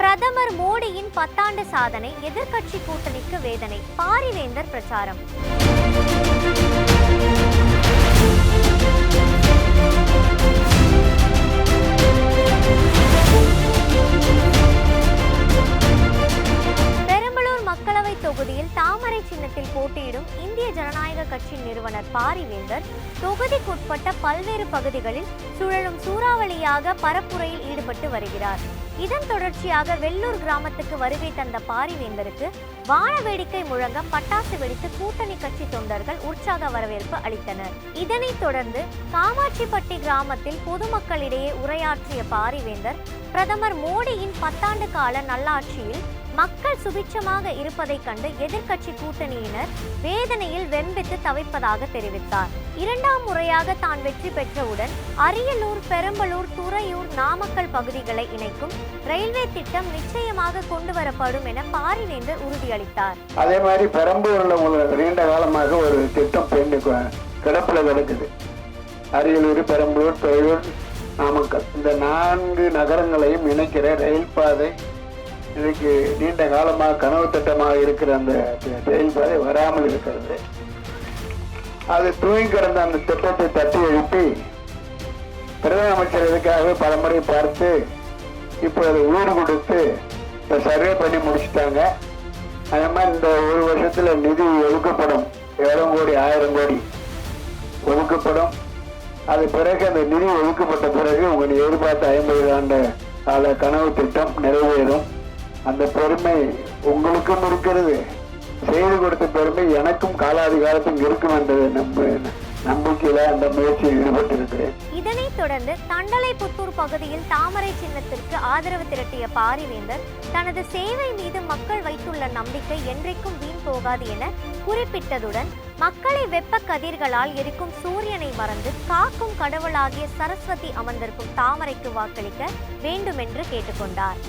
பிரதமர் மோடியின் பத்தாண்டு சாதனை எதிர்க்கட்சி கூட்டணிக்கு வேதனை பாரிவேந்தர் பிரச்சாரம். பெரம்பலூர் மக்களவை தொகுதியில் தாமரை சின்னத்தில் போட்டியிடும் இந்திய ஜனநாயக கட்சி நிறுவனர் பாரிவேந்தர் தொகுதிக்குட்பட்ட பல்வேறு பகுதிகளில் சுழலும் சூறாவளியாக பரப்புரையில் ஈடுபட்டு வருகிறார். இதன் தொடர்ச்சியாக வெள்ளூர் கிராமத்துக்கு வருகை தந்த பாரிவேந்தருக்கு வான வேடிக்கை முழங்க பட்டாசு வெடித்து கூட்டணி கட்சி தொண்டர்கள் உற்சாக வரவேற்பு அளித்தனர். இதனைத் தொடர்ந்து காமாட்சிப்பட்டி கிராமத்தில் பொதுமக்களிடையே உரையாற்றிய பாரிவேந்தர் பிரதமர் மோடியின் பத்தாண்டு கால நல்லாட்சியில் மக்கள் சுபிட்சமாக இருப்பதைக் கண்டு எதிர்க்கட்சி கூட்டணியினர் வேதனையில் வெம்பித்து தவிப்பதாக தெரிவித்தார். இரண்டாம் முறையாக தான் வெற்றி பெற்றவுடன் அரியலூர் பெரம்பலூர் துறையூர் நாமக்கல் பகுதிகளை இணைக்கும் ரயில்வே திட்டம் நிச்சயமாக கொண்டு வரப்படும் என பாரிவேந்தர் உறுதியளித்தார். அதே மாதிரி பெரம்பலூர்ல உங்களுக்கு நீண்ட காலமாக ஒரு திட்டம் கிடப்பில் கிடக்குது. அரியலூர் பெரம்பலூர் தொழிலூர் நாமக்கல். இந்த நான்கு நகரங்களையும் இணைக்கிற ரயில் பாதை இதுக்கு நீண்ட காலமாக கனவு திட்டமாக இருக்கிற அந்த செயல்பாடு வராமல் இருக்கிறது. அது தூங்கி கிடந்த அந்த திட்டத்தை தட்டி எழுப்பி பிரதம அமைச்சர் இதுக்காக பலமுறை பார்த்து இப்போ அதை ஊர் கொடுத்து இப்போ சர்வே பண்ணி முடிச்சுட்டாங்க. அதே மாதிரி இந்த ஒரு வருஷத்தில் நிதி ஒதுக்கப்படும். ஏழு கோடி ஆயிரம் கோடி ஒதுக்கப்படும். அது பிறகு அந்த நிதி ஒதுக்கப்பட்ட பிறகு உங்களுக்கு எதிர்பார்த்த ஐம்பது ஆண்டு கால கனவு திட்டம் நிறைவேறும். அந்த பெருமை உங்களுக்கும் இருக்கிறது. செய்து கொடுத்த பெருமை எனக்கும் காலாதிகாலத்தும் இருக்கும் என்றது நம்ப நம்பிக்கையில அந்த முயற்சியில் ஈடுபட்டிருக்கிறேன். இதனைத் தொடர்ந்து தண்டலை புத்தூர் பகுதியில் தாமரை சின்னத்திற்கு ஆதரவு திரட்டிய பாரிவேந்தர் தனது சேவை மீது மக்கள் வைத்துள்ள நம்பிக்கை என்றைக்கும் வீண் போகாது என குறிப்பிட்டதுடன் மக்களை வெப்ப கதிர்களால் எரிக்கும் சூரியனை மறந்து காக்கும் கடவுளாகிய சரஸ்வதி அமர்ந்திருக்கும் தாமரைக்கு வாக்களிக்க வேண்டுமென்று கேட்டுக்கொண்டார்.